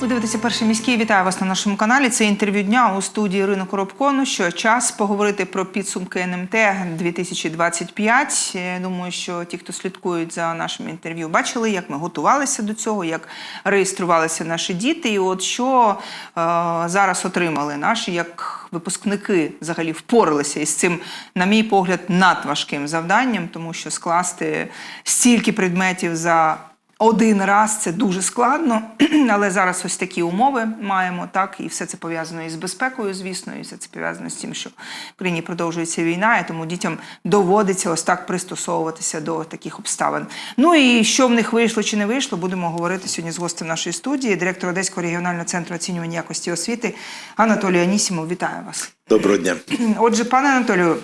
Ви дивитеся перший міський. Вітаю вас на нашому каналі. Це інтерв'ю дня у студії Ірина Коробко. Ну що час поговорити про підсумки НМТ 2025. Я Думаю, що ті, хто слідкують за нашим інтерв'ю, бачили, як ми готувалися до цього, як реєструвалися наші діти. І от що е, зараз отримали наші як випускники взагалі впоралися із цим, на мій погляд, надважким завданням, тому що скласти стільки предметів за один раз це дуже складно, але зараз ось такі умови маємо, так, і все це пов'язано із безпекою, звісно, і все це пов'язано з тим, що в країні продовжується війна, і тому дітям доводиться ось так пристосовуватися до таких обставин. Ну і що в них вийшло чи не вийшло, будемо говорити сьогодні з гостем нашої студії, директор Одеського регіонального центру оцінювання якості освіти Анатолій Анісімов. Вітаю вас. Доброго дня. Отже, пане Анатолію,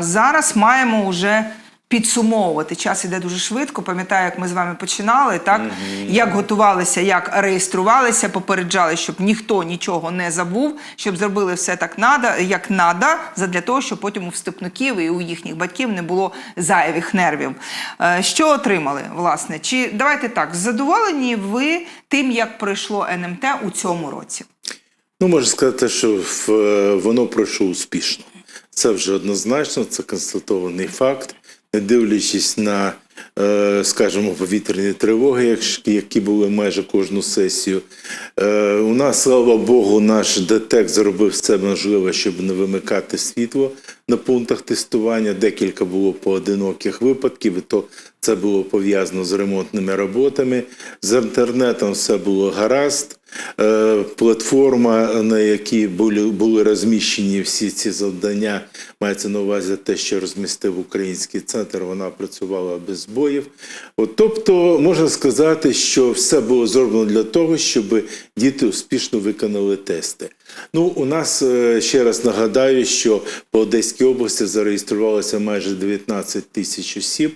зараз маємо вже підсумовувати. Час іде дуже швидко. Пам'ятаю, як ми з вами починали, так як готувалися, як реєструвалися, попереджали, щоб ніхто нічого не забув, щоб зробили все так надо, як надо, задля того, щоб потім у вступників і у їхніх батьків не було зайвих нервів. Е, Що отримали, власне? Чи давайте так, задоволені ви тим, як пройшло НМТ у цьому році? Ну, можу сказати, що е, воно пройшло успішно. Це вже однозначно, це констатований факт. Не дивлячись на, е, скажімо, повітряні тривоги, як- які були майже кожну сесію. Е, У нас, слава Богу, наш ДТЕК зробив все можливе, щоб не вимикати світло на пунктах тестування. Декілька було поодиноких випадків, і то це було пов'язано з ремонтними роботами. З інтернетом все було гаразд. Е, Платформа, на якій були, були розміщені всі ці завдання, мається на увазі те, що розмістив український центр, вона працювала без збоїв. От, тобто, можна сказати, що все було зроблено для того, щоб діти успішно виконали тести. Ну, у нас е, ще раз нагадаю, що по Одеській області зареєструвалося майже 19 тисяч осіб.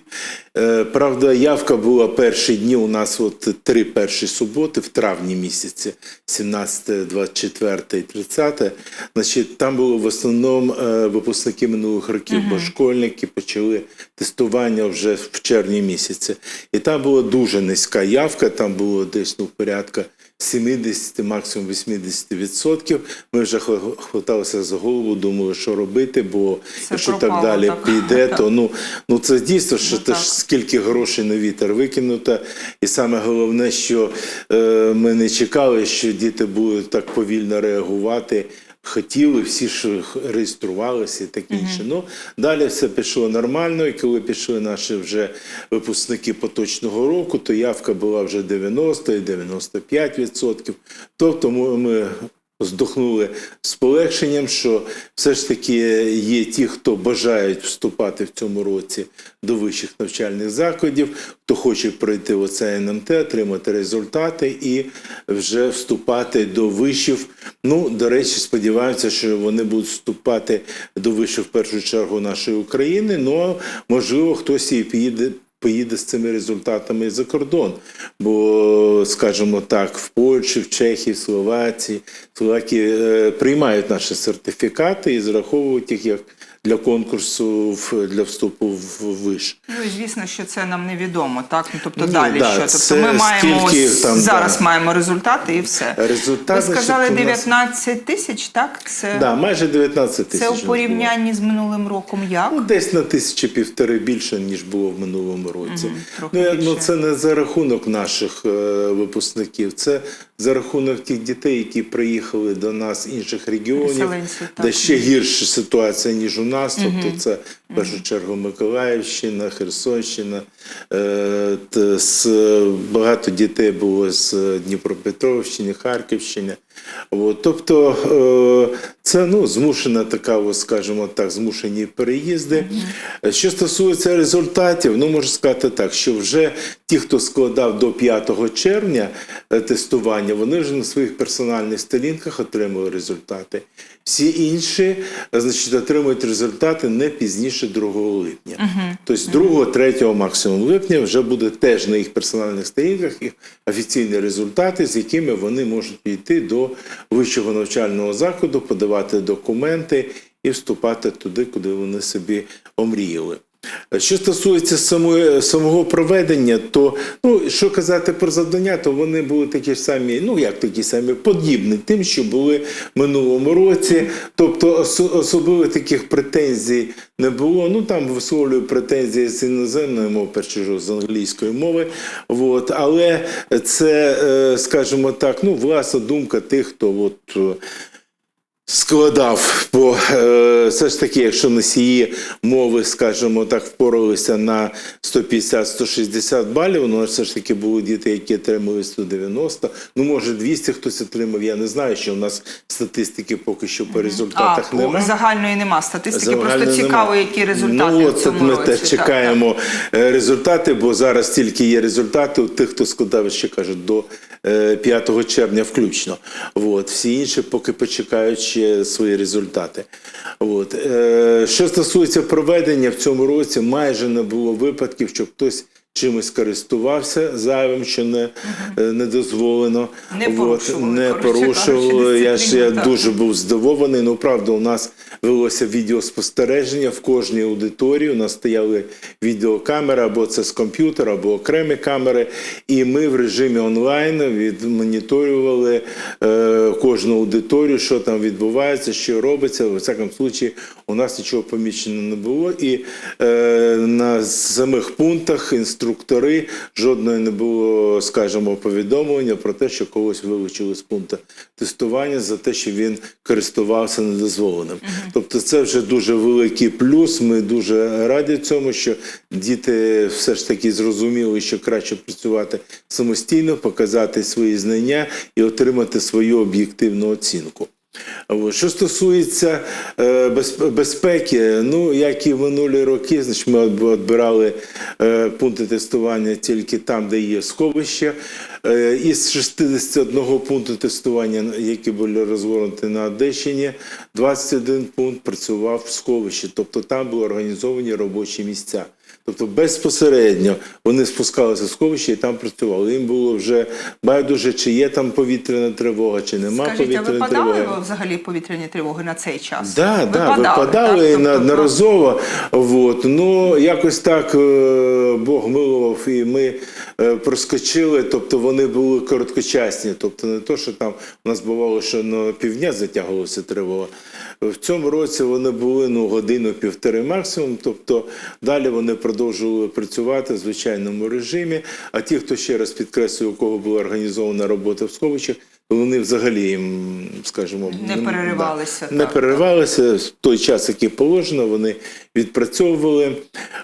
Е, Правда, явка була перші дні. У нас от три перші суботи в травні місяці, 17, 24 і 30. Значить, там було в основному е, випускники минулих років, бо школьники почали тестування вже в червні місяці. І там була дуже низька явка, там було десь ну, порядка 70, максимум 80 відсотків. Ми вже хва- хваталися за голову, думали, що робити, бо Все якщо так далі так. піде, то ну, ну це дійсно, що Ну, те ж скільки грошей на вітер викинуто. І саме головне, що е, ми не чекали, що діти будуть так повільно реагувати. Хотіли, всі ж реєструвалися і таке інше. Ну, далі все пішло нормально, і коли пішли наші вже випускники поточного року, то явка була вже 90 і 95 відсотків. Тобто ми, ми здохнули з полегшенням, що все ж таки є ті, хто бажають вступати в цьому році до вищих навчальних закладів, хто хоче пройти оце НМТ, отримати результати і вже вступати до вишів. Ну, до речі, сподіваюся, що вони будуть вступати до вишів в першу чергу нашої України. Ну можливо, хтось і піде. Поїде з цими результатами за кордон, бо, скажімо так, в Польщі, в Чехії, в Словації, Словакії е, приймають наші сертифікати і зараховують їх як для конкурсу для вступу в виш. Ну і звісно, що це нам невідомо, так? Ну, тобто Ну, далі да, що? Тобто ми маємо скільки там, зараз да. маємо результати і все. Результат, Ви сказали значить, 19 тисяч, так? Це, Да, майже 19 тисяч. це у порівнянні з минулим роком як? Ну, десь на тисячі півтори більше, ніж було в минулому році. трохи ну, я- ну, це не за рахунок наших е, випускників, це за рахунок тих дітей, які приїхали до нас з інших регіонів, де ще гірша ситуація, ніж у нас. Тобто це в першу чергу Миколаївщина, Херсонщина. Е, багато дітей було з Дніпропетровщини, Харківщини. Тобто е, це ну, змушена така, ось, скажімо так, змушені переїзди. Що стосується результатів, ну можу сказати так, що вже ті, хто складав до 5 червня е, тестування, вони вже на своїх персональних сторінках отримали результати. Всі інші е, значить, отримують результати не пізніше 2 липня. Тобто 2-3 максимум липня вже буде теж на їх персональних сторінках їх офіційні результати, з якими вони можуть піти до вищого навчального закладу, подавати документи і вступати туди, куди вони собі омріяли. Що стосується самої, самого проведення, то ну, що казати про завдання, то вони були такі ж самі, ну як такі самі, подібні тим, що були в минулому році. Тобто осо- особливо таких претензій не було. Ну там висловлюю претензії з іноземної мови, перше з англійської мови. От, але це, е, скажімо так, ну, власна думка тих, хто от. Складав, бо е, все ж таки, якщо носії мови, скажімо так, впоралися на 150-160 балів, ну все ж таки були діти, які отримали 190, ну може 200 хтось отримав, я не знаю, що у нас статистики поки що по результатах немає. загальної нема статистики, Загально просто цікаво, нема. які результати Ну, от цьому ми році. теж Так, чекаємо е, результати, бо зараз тільки є результати у тих, хто складав, ще кажуть, до 5 червня включно. От. Всі інші поки почекають ще свої результати. От. Е, Що стосується проведення в цьому році, майже не було випадків, щоб хтось чимось користувався зайвим, що не, е, не дозволено. Не От, порушували, не порушували. Я ж я так. дуже був здивований. Ну, правда, у нас велося відеоспостереження в кожній аудиторії. У нас стояли відеокамери, або це з комп'ютера, або окремі камери. І ми в режимі онлайн відмоніторювали е, кожну аудиторію, що там відбувається, що робиться. В всякому случаї, у нас нічого помічено не було. І е, на самих пунктах інструктори жодної не було, скажімо, повідомлення про те, що когось вилучили з пункту тестування за те, що він користувався недозволеним. Тобто, це вже дуже великий плюс. Ми дуже раді цьому, що діти все ж таки зрозуміли, що краще працювати самостійно, показати свої знання і отримати свою об'єктивну оцінку. Що стосується е, безпеки, ну як і в минулі роки, значить, ми відбирали е, пункти тестування тільки там, де є сховище. Е, із 61 пункту тестування, які були розгорнуті на Одещині, 21 пункт працював в сховищі, тобто там були організовані робочі місця. Тобто безпосередньо вони спускалися з сховища і там працювали. Їм було вже байдуже, чи є там повітряна тривога, чи нема Скажіть, а випадали тривоги. взагалі повітряні тривоги на цей час? Да, да, випадали так? і Тобто, неодноразово. Вот. Ну, якось так е, Бог милував, і ми е, проскочили, тобто вони були короткочасні. Тобто не то, що там у нас бувало, що на півдня затягувалося тривога. В цьому році вони були ну, годину-півтори максимум, тобто далі вони продовжували працювати в звичайному режимі. А ті, хто ще раз підкреслює, у кого була організована робота в сховищах, вони взагалі їм, скажімо, Не да, переривалися, не так, переривалися в той час, який положено, вони відпрацьовували.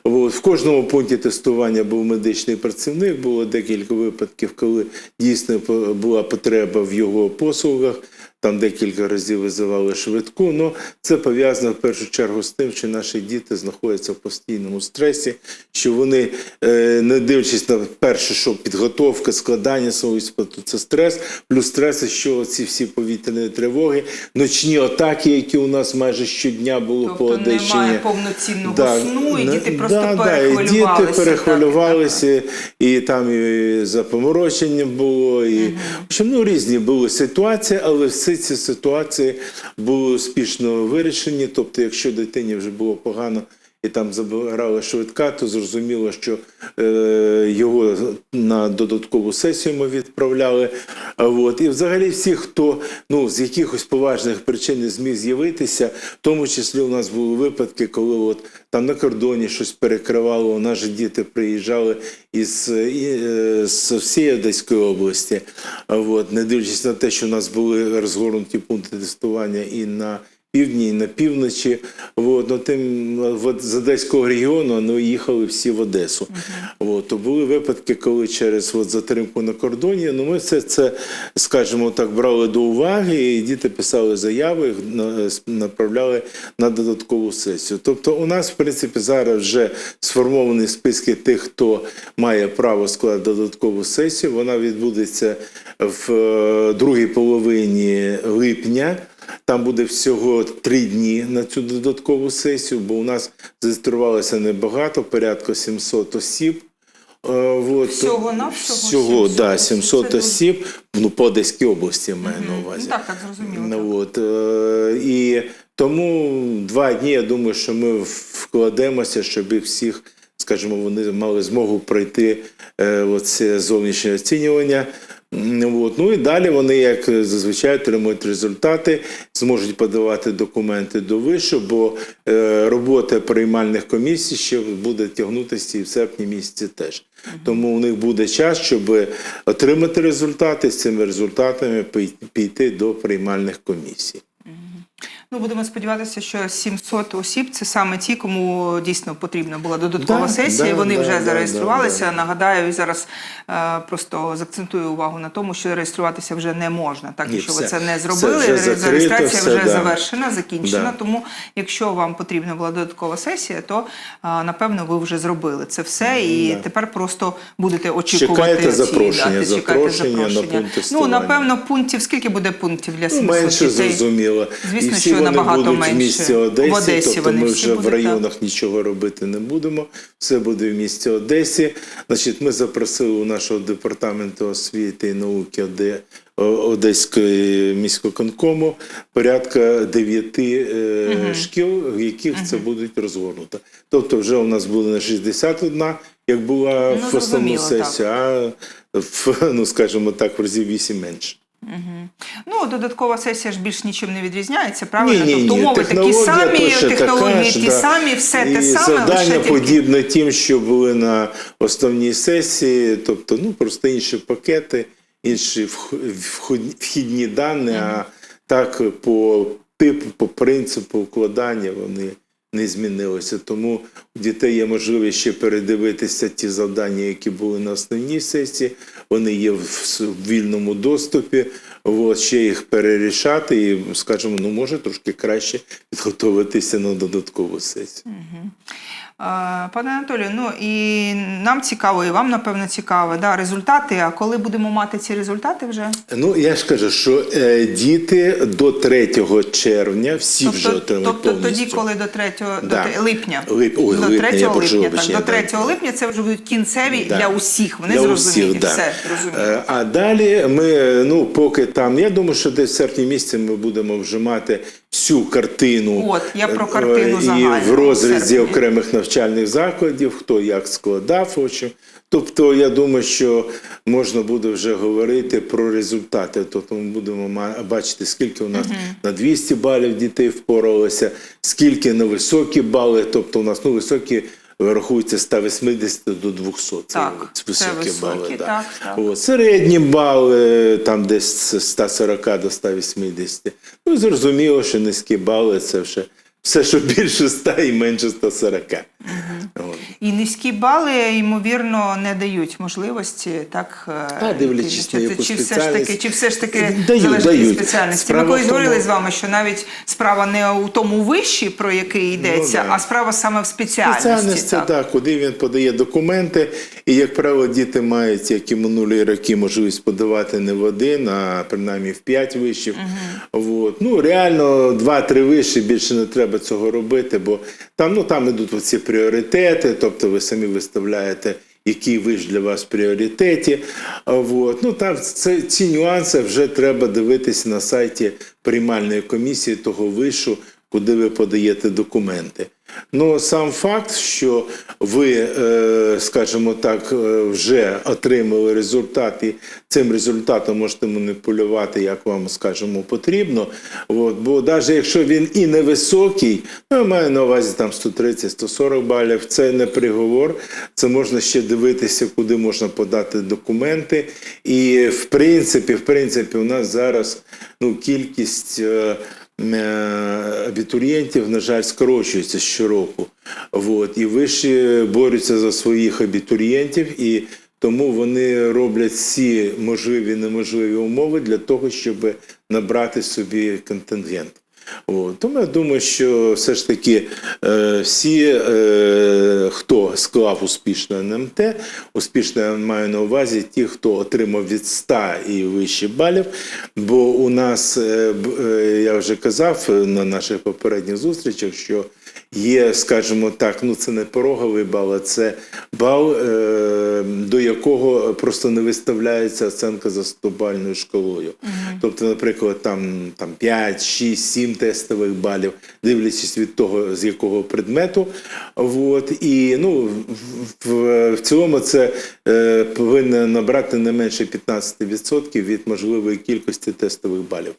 От, в кожному пункті тестування був медичний працівник. Було декілька випадків, коли дійсно була потреба в його послугах. Там декілька разів визивали швидку. Ну це пов'язано в першу чергу з тим, що наші діти знаходяться в постійному стресі, що вони, е, не дивлячись на перше, що підготовка, складання свого іспиту, це стрес, плюс стрес, що ці всі повітряні тривоги, ночні атаки, які у нас майже щодня були по Тобто Одещині. немає повноцінного Да, сну, і не- діти просто да, да, перехвилювалися. і діти так, перехвилювалися, і там і запоморочення було, і в общем, ну, різні були ситуації, але всі ці ситуації були успішно вирішені. Тобто, якщо дитині вже було погано. І там забирали швидка, то зрозуміло, що е, його на додаткову сесію ми відправляли. От. І взагалі всі, хто ну, з якихось поважних причин не зміг з'явитися, в тому числі у нас були випадки, коли от, там на кордоні щось перекривало, у нас же діти приїжджали із, і, е, всієї Одеської області. От. Не дивлячись на те, що у нас були розгорнуті пункти тестування і на півдні і на півночі. От, ну, тим, от, з Одеського регіону ну, їхали всі в Одесу. От, то були випадки, коли через от, затримку на кордоні, ну, ми все це, скажімо так, брали до уваги, і діти писали заяви, направляли на додаткову сесію. Тобто у нас, в принципі, зараз вже сформовані списки тих, хто має право складати додаткову сесію. Вона відбудеться в е, другій половині липня. Там буде всього три дні на цю додаткову сесію, бо у нас зареєструвалося небагато, порядка 700 осіб. Е, Всього, 700 да, осіб. 700 Це осіб, ну, по Одеській області я маю на увазі. Ну, так, так, зрозуміло. Ну, от, е, і Тому два дні, я думаю, що ми вкладемося, щоб всіх, скажімо, вони мали змогу пройти е, оце зовнішнє оцінювання. От. Ну і далі вони, як зазвичай, отримують результати, зможуть подавати документи до вишу, бо е, робота приймальних комісій ще буде тягнутися і в серпні місяці теж. Тому у них буде час, щоб отримати результати з цими результатами піти до приймальних комісій. Ну, будемо сподіватися, що 700 осіб це саме ті, кому дійсно потрібна була додаткова Да, сесія. да, Вони да, вже да, зареєструвалися. да, да. Нагадаю, і зараз е, просто закцентую увагу на тому, що реєструватися вже не можна. Так, якщо ви це не Все зробили, вже закрито, реєстрація все, вже да. завершена, закінчена. Да. Тому, якщо вам потрібна була додаткова сесія, то е, напевно ви вже зробили це все, і Да. тепер просто будете очікувати Чекаєте цієї запрошення, дати, чекаєте запрошення на запрошення. пункт Ну, напевно, пунктів скільки буде пунктів для Ну, менше зрозуміло. Звісно, і всі вони набагато будуть менше. в місті Одесі, В Одесі тобто вони ми всі вже в будуть, районах нічого робити не будемо. Все буде в місті Одесі. Значить, ми запросили у нашого департаменту освіти і науки О- Одеської міського порядка дев'яти е, шкіл, в яких це будуть розгорнуто. Тобто, вже у нас було не 61, як була Ну, в основну сесію, а в, ну скажімо так, в разів 8 менше. Ну, додаткова сесія ж більш нічим не відрізняється, правильно? Ні, ні, тобто умови такі самі, технології така ті да. самі, все те саме, завдання лише подібне тим, що були на основній сесії, тобто ну просто інші пакети, інші вхідні дані, а так по типу, по принципу укладання вони не змінилося. Тому у дітей є можливість ще передивитися ті завдання, які були на основній сесії. Вони є в вільному доступі. От, ще їх перерішати і, скажімо, ну може трошки краще підготуватися на додаткову сесію. Е, Пане Анатолію, ну і нам цікаво, і вам напевно цікаво, да, результати. А коли будемо мати ці результати вже? Ну я ж кажу, що е, діти до 3 червня всі вже Тобто, отримають тобто повністю. тоді, коли до 3 Да. те- липня, Лип- ой, до липня, 3 я липня, так, вибачення, до 3 да. липня це вже будуть кінцеві Да. для усіх. Вони Для зрозуміють. усіх, да. Все, зрозуміло. Е, А далі ми, ну поки там, я думаю, що десь в серпні місяці ми будемо вже мати всю картину. От, я про е, картину і загальну в розрізі в окремих навчальних закладів, хто як складав очі. Тобто, я думаю, що можна буде вже говорити про результати. Тобто ми будемо бачити, скільки у нас на 200 балів дітей впоралося, скільки на високі бали. Тобто, у нас ну, високі рахуються з 180 до 200. Так, це високі, високі, бали. да. так, так. От, середні бали там десь з 140 до 180. Ну, зрозуміло, що низькі бали це вже все, що більше 100 і менше 140. От. І низькі бали, ймовірно, не дають можливості так. е, А, дивлячись на яку чи все ж спеціальність. таки, чи все ж таки Дають, залежить від спеціальності. Справа Ми колись говорили з вами, що навіть справа не у тому виші, про який йдеться, Ну, да. а справа саме в спеціальності. Спеціальність це так. куди він подає документи. І, як правило, діти мають, як і минулі роки, можливість подавати не в один, а принаймні в п'ять вишів. От. Ну, реально, два-три виші більше не треба цього робити, бо там, ну, там ідуть оці пріоритети, тобто ви самі виставляєте. Який виш для вас пріоритеті. А, Вот. Ну, там це, ці нюанси вже треба дивитися на сайті приймальної комісії того вишу, куди ви подаєте документи. Ну, сам факт, що ви, е, скажімо так, е, вже отримали результат, і цим результатом можете маніпулювати, як вам, скажімо, потрібно. От, бо навіть якщо він і невисокий, ну, я маю на увазі там 130-140 балів, це не приговор, це можна ще дивитися, куди можна подати документи. І в принципі, в принципі, у нас зараз ну, кількість. Е, е, абітурієнтів, на жаль, скорочується щороку. От. І виші борються за своїх абітурієнтів, і тому вони роблять всі можливі неможливі умови для того, щоб набрати собі контингент. От. Тому я думаю, що все ж таки е, всі, е, хто склав успішно НМТ, успішно я маю на увазі ті, хто отримав від 100 і вище балів. Бо у нас, е, е, я вже казав на наших попередніх зустрічах, що є, скажімо так, ну це не пороговий бал, а це бал, е, до якого просто не виставляється оценка за стобальною шкалою. Тобто, наприклад, там, там 5, 6, 7 тестових балів, дивлячись від того, з якого предмету. От, і ну, в, в, в цілому це е, повинно набрати не менше 15% від можливої кількості тестових балів.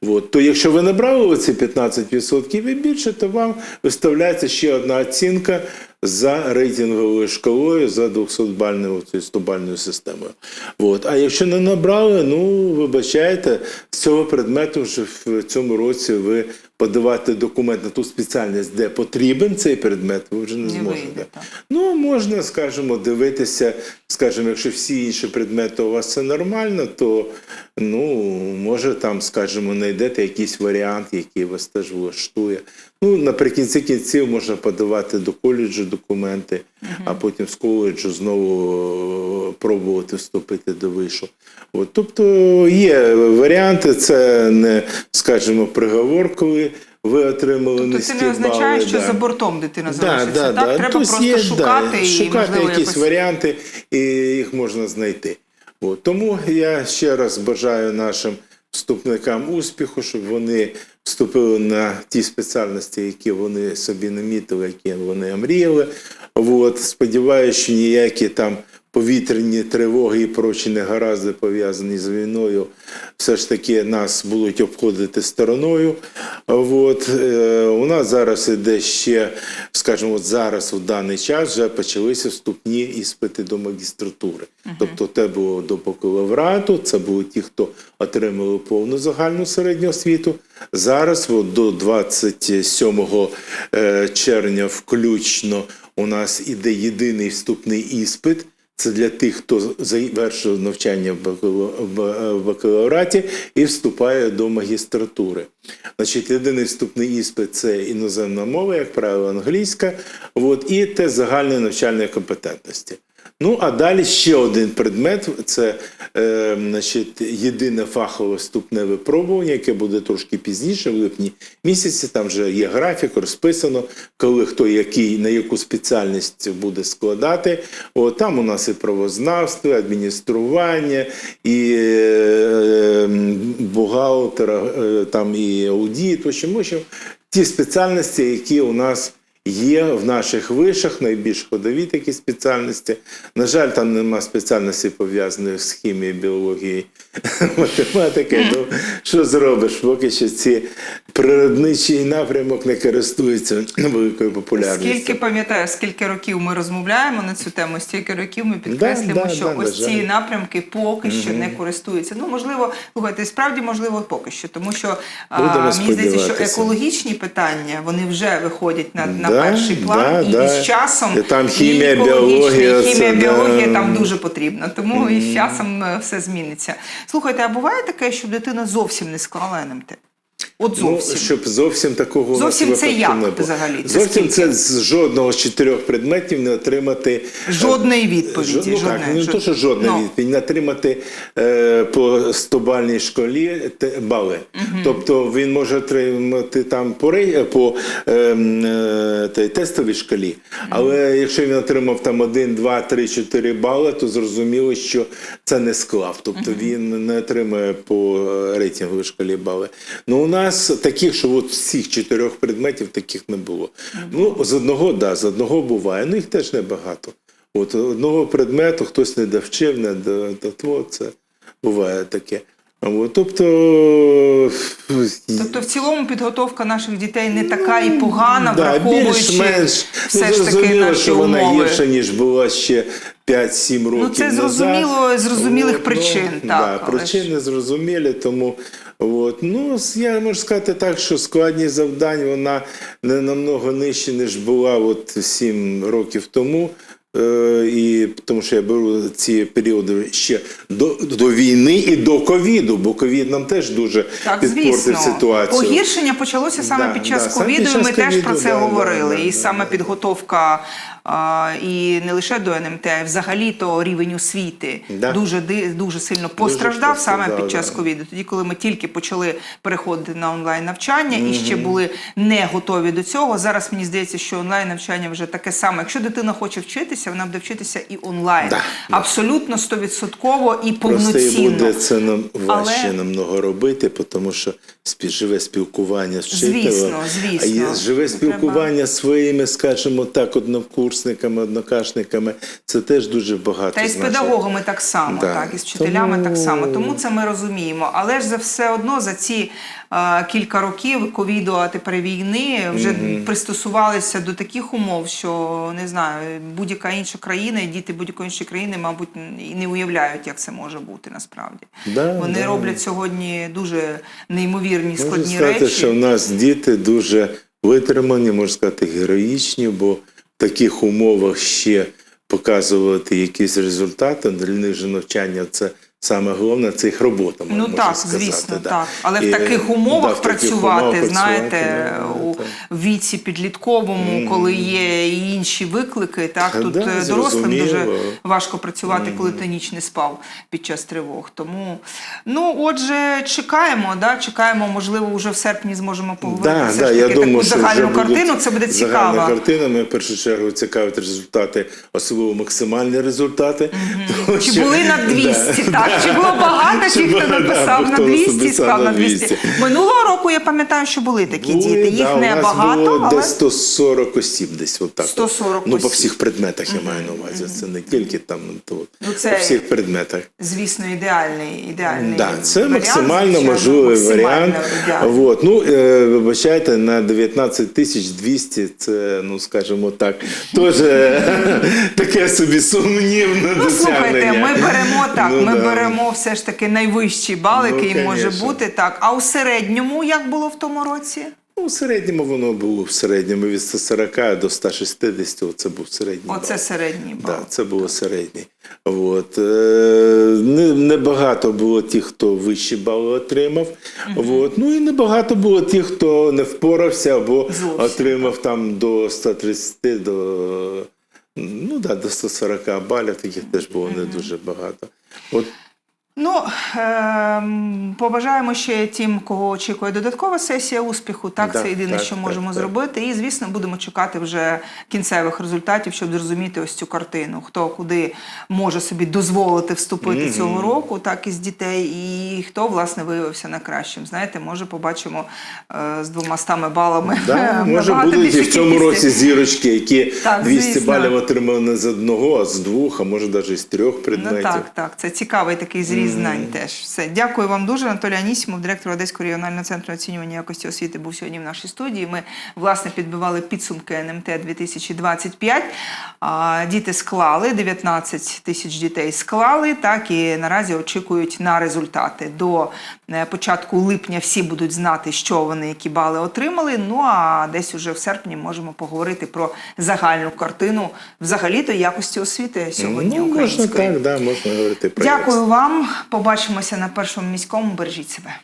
От. То якщо ви набрали оці 15% і більше, то вам виставляється ще одна оцінка за рейтинговою шкалою за 200-бальною 100-бальною системою. От. А якщо не набрали, ну вибачайте, з цього предмету вже в цьому році ви подавати документ на ту спеціальність, де потрібен цей предмет, ви вже не Не зможете. вийде. Ну, можна, скажімо, дивитися, скажімо, якщо всі інші предмети у вас все нормально, то ну, може там, скажімо, знайдете якийсь варіант, який вас теж влаштує. Ну, наприкінці кінців можна подавати до коледжу документи, а потім з коледжу знову е, пробувати вступити до вишу. От, тобто є варіанти, це не, скажімо, приговор, коли ви отримали Тобто низькі це не означає, бали, що да. за бортом дитина Да, залишиться. да, так? да. Треба Тобто просто є, шукати да, і шукати можливо якісь якось. варіанти, і їх можна знайти. От. Тому я ще раз бажаю нашим вступникам успіху, щоб вони вступили на ті спеціальності, які вони собі намітили, які вони мріяли. От. Сподіваюся, що ніякі там повітряні тривоги і прочі негаразди пов'язані з війною, все ж таки нас будуть обходити стороною. От, е, у нас зараз іде ще, скажімо, от зараз у даний час вже почалися вступні іспити до магістратури. Тобто, те було до бакалаврату, це були ті, хто отримали повну загальну середню освіту. Зараз от, до 27 е, червня включно у нас іде єдиний вступний іспит. Це для тих, хто завершив навчання в бакала- в- в бакалавраті і вступає до магістратури. Значить, єдиний вступний іспит це іноземна мова, як правило, англійська, от, і те загальної навчальної компетентності. Ну, а далі ще один предмет це е, значить, єдине фахове вступне випробування, яке буде трошки пізніше, в липні місяці. Там вже є графік, розписано, коли хто який, на яку спеціальність буде складати. О, там у нас і правознавство, і адміністрування, і е, бухгалтера, е, там і в общем, ті спеціальності, які у нас є в наших вишах, найбільш ходові такі спеціальності. На жаль, там нема спеціальності пов'язаних з хімією, біологією, математикою. Ну, що зробиш? Поки що ці природничий напрямок не користується великою популярністю. Скільки пам'ятаю, скільки років ми розмовляємо на цю тему, стільки років ми підкреслюємо, да, що да, ось ці жаль. напрямки поки що не користуються. Ну можливо, слухайте, справді можливо поки що, тому що а, мені здається, що екологічні питання вони вже виходять на, на Да, перший план, да, і, да. з часом І там хімія, і біологія, хімія, біологія да. там дуже потрібна. Тому і з часом е, все зміниться. Слухайте, а буває таке, щоб дитина зовсім не склала НМТ? От зовсім. Ну, щоб зовсім такого Зовсім це як не було. взагалі? Це Зовсім це з жодного з чотирьох предметів не отримати е, Жодної відповіді. Жод- ну, так, жодної, не то, що жодна Ну. відповідь, не отримати е, по 100-бальній шкалі те- бали. Тобто він може отримати там по, рей- по е, е, те- тестовій шкалі, але якщо він отримав там 1, 2, 3, 4 бали, то зрозуміло, що це не склав. Тобто він не отримує по е, рейтинговій шкалі бали. Ну, нас таких, що от всіх чотирьох предметів таких не було. Ну, з одного, да, з одного буває, ну їх теж небагато. От одного предмету хтось не довчив, не до, це буває таке. От, тобто, Тобто, в цілому підготовка наших дітей не така і погана, да, враховуючи більш-менш все ну, ж таки наші що вона гірша, ніж була ще 5-7 років. Ну, це назад. зрозуміло, з зрозумілих От, причин, Ну, так, да, причини зрозумілі, тому от, ну, я можу сказати так, що складність завдань вона не намного нижча, ніж була от 7 років тому. Е, і тому що я беру ці періоди ще до, до війни і до ковіду, бо ковід нам теж дуже Так, підпортив звісно. ситуацію. Погіршення почалося саме Да, під час да, ковіду, і ми теж про це да, говорили. да, і да, саме да. підготовка і не лише до НМТ, а й взагалі то рівень освіти Да. дуже дуже сильно постраждав саме під час да. ковіду. Тоді, коли ми тільки почали переходити на онлайн навчання і ще були не готові до цього. Зараз мені здається, що онлайн навчання вже таке саме. Якщо дитина хоче вчитися, вона буде вчитися і онлайн. Да, Абсолютно стовідсотково і Просто і повноцінно. буде це нам важче Але- намного робити, тому що живе спілкування з вчителем. Звісно, звісно. А живе спілкування зі своїми, скажімо так, однокурсниками, однокашниками. Це теж дуже багато. Та й з значить. педагогами так само, Да. так і з вчителями Тому- так само. Тому це ми розуміємо. Але ж за все одно за ці е, кілька років ковіду, а тепер війни вже пристосувалися до таких умов, що не знаю, будь-яка інша країна і діти будь-якої іншої країни, мабуть, і не уявляють, як це може бути насправді. Да, Вони да. роблять сьогодні дуже неймовірні Можу складні сказати, речі. що в нас діти дуже витримані, можна сказати, героїчні, бо таких умовах ще показувати якісь результати. Для них же навчання це саме головне, це їх робота. Ну можна так, сказати, звісно, да. так. Але в І, таких да, умовах в таких працювати, умовах знаєте, ну, у віці підлітковому, коли є і інші виклики, так тут да, е, дорослим дуже важко працювати, коли ти ніч не спав під час тривог. Тому, ну отже, чекаємо, да, чекаємо, можливо, вже в серпні зможемо поговорити Да, да, я таки думаю, таку загальну вже картину. Це буде Загальна цікаво. картина. Мене в першу чергу цікавить результати, особливо максимальні результати. Тому Чи що- були на 200, Да, так? Чи було багато Тих, хто написав на 200 і склав на на 200? 200. Минулого року я пам'ятаю, що були такі діти. Їх не багато, десь 140 осіб, десь отак. 140 Ну, по всіх предметах я маю на увазі. Це не тільки там, то, Ну, по всіх предметах. звісно, ідеальний, ідеальний це максимально можливий варіант. Вот. Ну, е, вибачайте, на 19 тисяч 200 це, ну, скажімо так, теж е, таке собі сумнівне Ну, слухайте, ми беремо так, Ну, ми да. беремо все ж таки найвищий бал, Ну, який може бути так. А у середньому як було в тому році? Ну, в середньому воно було в середньому від 140 до 160, це був середній бал. Оце середній бал. Да, це було середній. От. Е, не, небагато було тих, хто вищі бали отримав. От. Ну і небагато було тих, хто не впорався або Зовсім, отримав там до 130, до, ну, да, до 140 балів, таких теж було не дуже багато. От Ну, ем, побажаємо ще тим, кого очікує додаткова сесія успіху. Так, Да, це єдине, так, що так, можемо так. зробити. І, звісно, будемо чекати вже кінцевих результатів, щоб зрозуміти ось цю картину. Хто куди може собі дозволити вступити цього року, так із дітей, і хто власне виявився найкращим. Знаєте, може побачимо е, з двома стами балами. Да, може будуть і в цьому році зірочки, які Так, 200 звісно. балів отримали не з одного, а з двох, а може навіть з трьох предметів. Ну так, так. Це цікавий такий знань теж. Все. Дякую вам дуже. Анатолій Анісімов, директор Одеського регіонального центру оцінювання якості освіти, був сьогодні в нашій студії. Ми, власне, підбивали підсумки НМТ 2025. А, Діти склали, 19 тисяч дітей склали, так, і наразі очікують на результати. До е, початку липня всі будуть знати, що вони, які бали отримали. Ну, а десь уже в серпні можемо поговорити про загальну картину взагалі-то якості освіти сьогодні Ну, можна так, да, можна говорити про Дякую вам. Побачимося на першому міському. Бережіть себе.